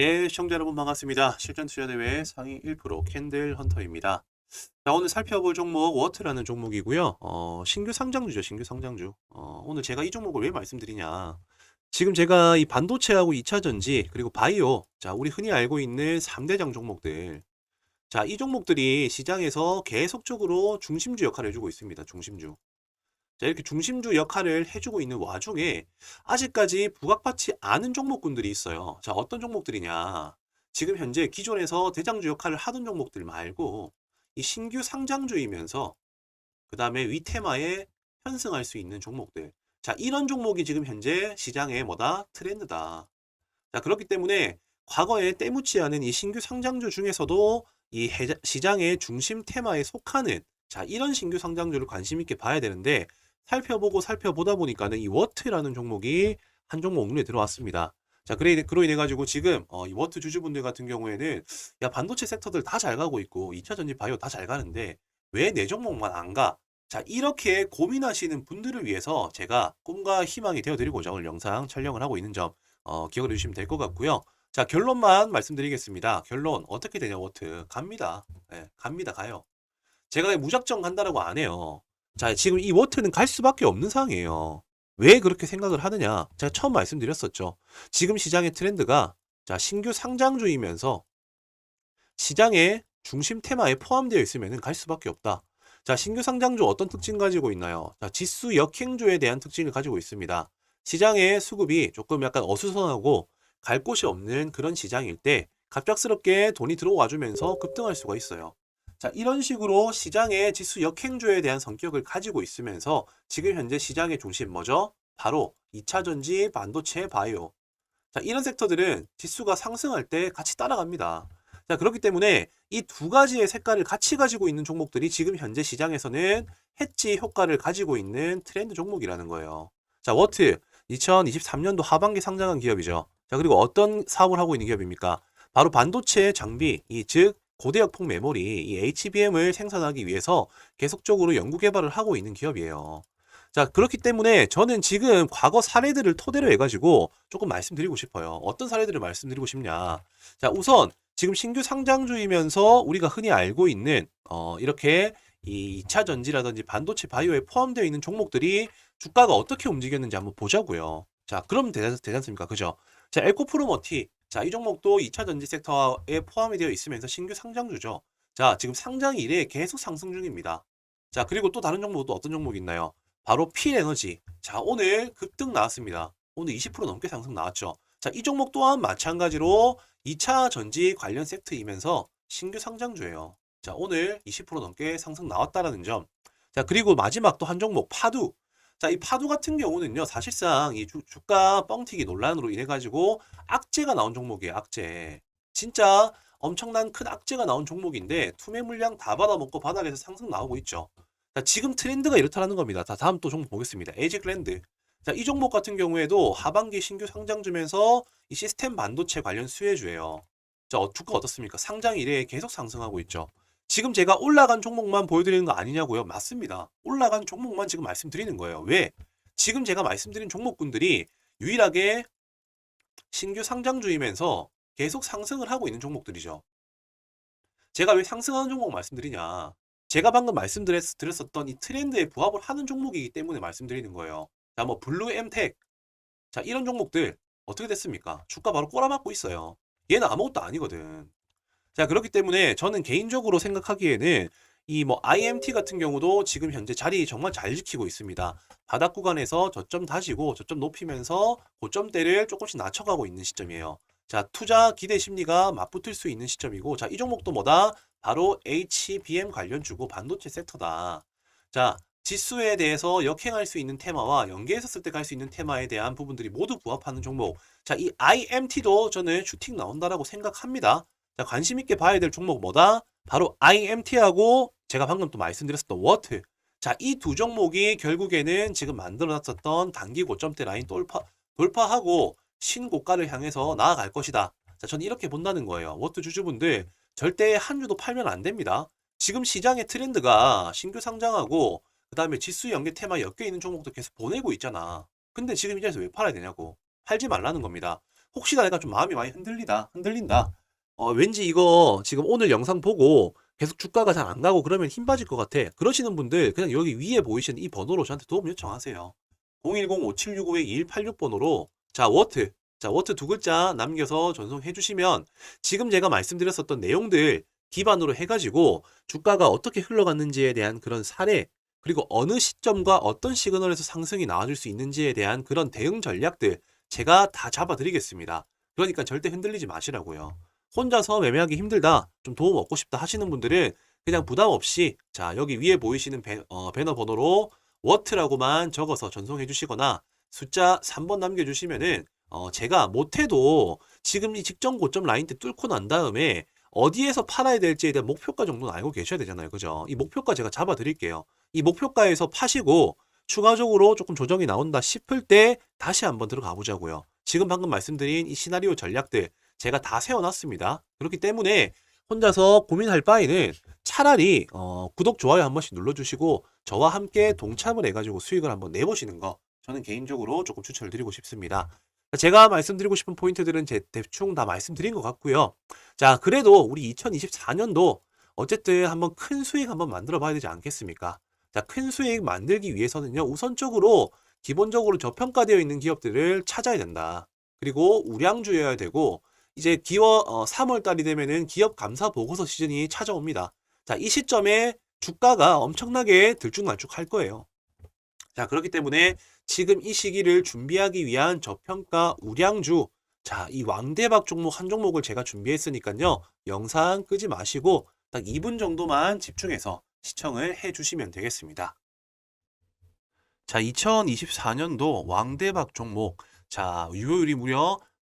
예, 시청자 여러분 반갑습니다. 실전 투자 대회 상위 1% 캔들 헌터입니다. 자, 오늘 살펴볼 종목 워트라는 종목이고요. 어, 신규 상장주죠, 신규 상장주. 어, 오늘 제가 이 종목을 왜 말씀드리냐? 지금 제가 이 반도체하고 2차 전지 그리고 바이오, 자, 우리 흔히 알고 있는 3대장 종목들. 자, 이 종목들이 시장에서 계속적으로 중심주 역할을 해주고 있습니다. 중심주. 자, 이렇게 중심주 역할을 해주고 있는 와중에 아직까지 부각받지 않은 종목군들이 있어요. 자, 어떤 종목들이냐? 지금 현재 기존에서 대장주 역할을 하던 종목들 말고 이 신규 상장주이면서 그 다음에 위테마에 편승할 수 있는 종목들. 자, 이런 종목이 지금 현재 시장의 뭐다? 트렌드다. 자, 그렇기 때문에 과거에 때묻지 않은 이 신규 상장주 중에서도 이 시장의 중심 테마에 속하는 자, 이런 신규 상장주를 관심 있게 봐야 되는데 살펴보고 살펴보다 보니까는 이 워트라는 종목이 한 종목 눈에 들어왔습니다. 자, 그래, 그로 인해 가지고 지금 어, 이 워트 주주분들 같은 경우에는 야, 반도체 섹터들 다 잘 가고 있고 2차 전지 바이오 다 잘 가는데 왜 내 종목만 안 가? 자, 이렇게 고민하시는 분들을 위해서 제가 꿈과 희망이 되어드리고자 오늘 영상 촬영을 하고 있는 점 어, 기억을 해주시면 될 것 같고요. 자, 결론만 말씀드리겠습니다. 결론 어떻게 되냐, 워트 갑니다. 예, 갑니다, 가요. 제가 무작정 간다라고 안 해요. 자, 지금 이 워트는 갈 수밖에 없는 상황이에요. 왜 그렇게 생각을 하느냐? 제가 처음 말씀드렸었죠. 지금 시장의 트렌드가 자, 신규 상장주이면서 시장의 중심 테마에 포함되어 있으면 갈 수밖에 없다. 자, 신규 상장주 어떤 특징 가지고 있나요? 자, 지수 역행주에 대한 특징을 가지고 있습니다. 시장의 수급이 조금 약간 어수선하고 갈 곳이 없는 그런 시장일 때 갑작스럽게 돈이 들어와 주면서 급등할 수가 있어요. 자, 이런 식으로 시장의 지수 역행주에 대한 성격을 가지고 있으면서 지금 현재 시장의 중심 뭐죠? 바로 2차 전지, 반도체, 바이오. 자, 이런 섹터들은 지수가 상승할 때 같이 따라갑니다. 자, 그렇기 때문에 이 두 가지의 색깔을 같이 가지고 있는 종목들이 지금 현재 시장에서는 해지 효과를 가지고 있는 트렌드 종목이라는 거예요. 자, 워트 2023년도 하반기 상장한 기업이죠. 자, 그리고 어떤 사업을 하고 있는 기업입니까? 바로 반도체 장비, 이 즉 고대 역폭 메모리, 이 HBM을 생산하기 위해서 계속적으로 연구 개발을 하고 있는 기업이에요. 자, 그렇기 때문에 저는 지금 과거 사례들을 토대로 해가지고 조금 말씀드리고 싶어요. 어떤 사례들을 말씀드리고 싶냐. 자, 우선 지금 신규 상장주이면서 우리가 흔히 알고 있는, 어, 이렇게 이 2차 전지라든지 반도체 바이오에 포함되어 있는 종목들이 주가가 어떻게 움직였는지 한번 보자고요. 자, 그럼 되지, 되지 않습니까? 그죠? 자, 엘코프로머티. 자, 이 종목도 2차 전지 섹터에 포함이 되어 있으면서 신규 상장주죠. 자, 지금 상장 이래 계속 상승 중입니다. 자, 그리고 또 다른 종목도 어떤 종목이 있나요? 바로 필에너지. 자, 오늘 급등 나왔습니다. 오늘 20% 넘게 상승 나왔죠. 자, 이 종목 또한 마찬가지로 2차 전지 관련 섹터이면서 신규 상장주예요. 자, 오늘 20% 넘게 상승 나왔다라는 점. 자, 그리고 마지막 또 한 종목 파두. 자, 이 파두 같은 경우는요, 사실상 이 주, 주가 뻥튀기 논란으로 인해 가지고 악재가 나온 종목이에요, 악재. 진짜 엄청난 큰 악재가 나온 종목인데 투매 물량 다 받아먹고 바닥에서 상승 나오고 있죠. 자, 지금 트렌드가 이렇다라는 겁니다. 자, 다음 또 종목 보겠습니다. 에이지글랜드. 자, 이 종목 같은 경우에도 하반기 신규 상장 주면서 이 시스템 반도체 관련 수혜주예요. 자, 어, 주가 어떻습니까? 상장 이래에 계속 상승하고 있죠. 지금 제가 올라간 종목만 보여드리는 거 아니냐고요? 맞습니다. 올라간 종목만 지금 말씀드리는 거예요. 왜? 지금 제가 말씀드린 종목군들이 유일하게 신규 상장 주이면서 계속 상승을 하고 있는 종목들이죠. 제가 왜 상승하는 종목 말씀드리냐? 제가 방금 말씀드렸었던 이 트렌드에 부합을 하는 종목이기 때문에 말씀드리는 거예요. 자, 뭐 블루 엠텍. 자, 이런 종목들 어떻게 됐습니까? 주가 바로 꼬라박고 있어요. 얘는 아무것도 아니거든. 자, 그렇기 때문에 저는 개인적으로 생각하기에는 이 뭐 IMT 같은 경우도 지금 현재 자리 정말 잘 지키고 있습니다. 바닥 구간에서 저점 다지고 저점 높이면서 고점대를 조금씩 낮춰가고 있는 시점이에요. 자, 투자 기대 심리가 맞붙을 수 있는 시점이고, 자, 이 종목도 뭐다? 바로 HBM 관련 주고 반도체 섹터다. 자, 지수에 대해서 역행할 수 있는 테마와 연계했었을 때 갈 수 있는 테마에 대한 부분들이 모두 부합하는 종목. 자, 이 IMT도 저는 슈팅 나온다라고 생각합니다. 자, 관심 있게 봐야 될 종목 뭐다? 바로 IMT하고 제가 방금 또 말씀드렸었던 워트. 자, 이 두 종목이 결국에는 지금 만들어놨었던 단기 고점대 라인 돌파, 돌파하고 신고가를 향해서 나아갈 것이다. 자, 저는 이렇게 본다는 거예요. 워트 주주분들 절대 한 주도 팔면 안 됩니다. 지금 시장의 트렌드가 신규 상장하고 그 다음에 지수 연계 테마 엮여 있는 종목도 계속 보내고 있잖아. 근데 지금 이 자리에서 왜 팔아야 되냐고. 팔지 말라는 겁니다. 혹시나 내가 좀 마음이 많이 흔들리다, 흔들린다. 어, 왠지 이거 지금 오늘 영상 보고 계속 주가가 잘 안 가고 그러면 힘 빠질 것 같아. 그러시는 분들 그냥 여기 위에 보이시는 이 번호로 저한테 도움 요청하세요. 010-5765-2186번호로 자, 워트. 자, 워트 두 글자 남겨서 전송해 주시면 지금 제가 말씀드렸었던 내용들 기반으로 해가지고 주가가 어떻게 흘러갔는지에 대한 그런 사례 그리고 어느 시점과 어떤 시그널에서 상승이 나와줄 수 있는지에 대한 그런 대응 전략들 제가 다 잡아드리겠습니다. 그러니까 절대 흔들리지 마시라고요. 혼자서 매매하기 힘들다, 좀 도움 얻고 싶다 하시는 분들은 그냥 부담 없이 자 여기 위에 보이시는 배, 어, 배너 번호로 워트라고만 적어서 전송해 주시거나 숫자 3번 남겨주시면은 어, 제가 못해도 지금 이 직전 고점 라인 때 뚫고 난 다음에 어디에서 팔아야 될지에 대한 목표가 정도는 알고 계셔야 되잖아요. 그죠? 이 목표가 제가 잡아 드릴게요. 이 목표가에서 파시고 추가적으로 조금 조정이 나온다 싶을 때 다시 한번 들어가 보자고요. 지금 방금 말씀드린 이 시나리오 전략들 제가 다 세워놨습니다. 그렇기 때문에 혼자서 고민할 바에는 차라리 어, 구독, 좋아요 한 번씩 눌러주시고 저와 함께 동참을 해가지고 수익을 한번 내보시는 거 저는 개인적으로 조금 추천을 드리고 싶습니다. 제가 말씀드리고 싶은 포인트들은 제 대충 다 말씀드린 것 같고요. 자, 그래도 우리 2024년도 어쨌든 한번 큰 수익 한번 만들어 봐야 되지 않겠습니까? 자, 큰 수익 만들기 위해서는요, 우선적으로 기본적으로 저평가되어 있는 기업들을 찾아야 된다. 그리고 우량주여야 되고, 이제 기어, 어, 3월 달이 되면은 기업 감사 보고서 시즌이 찾아옵니다. 자, 이 시점에 주가가 엄청나게 들쭉날쭉 할 거예요. 자, 그렇기 때문에 지금 이 시기를 준비하기 위한 저평가 우량주 자, 이 왕대박 종목 한 종목을 제가 준비했으니까요. 영상 끄지 마시고 딱 2분 정도만 집중해서 시청을 해 주시면 되겠습니다. 자, 2024년도 왕대박 종목. 자, 유효율이 무려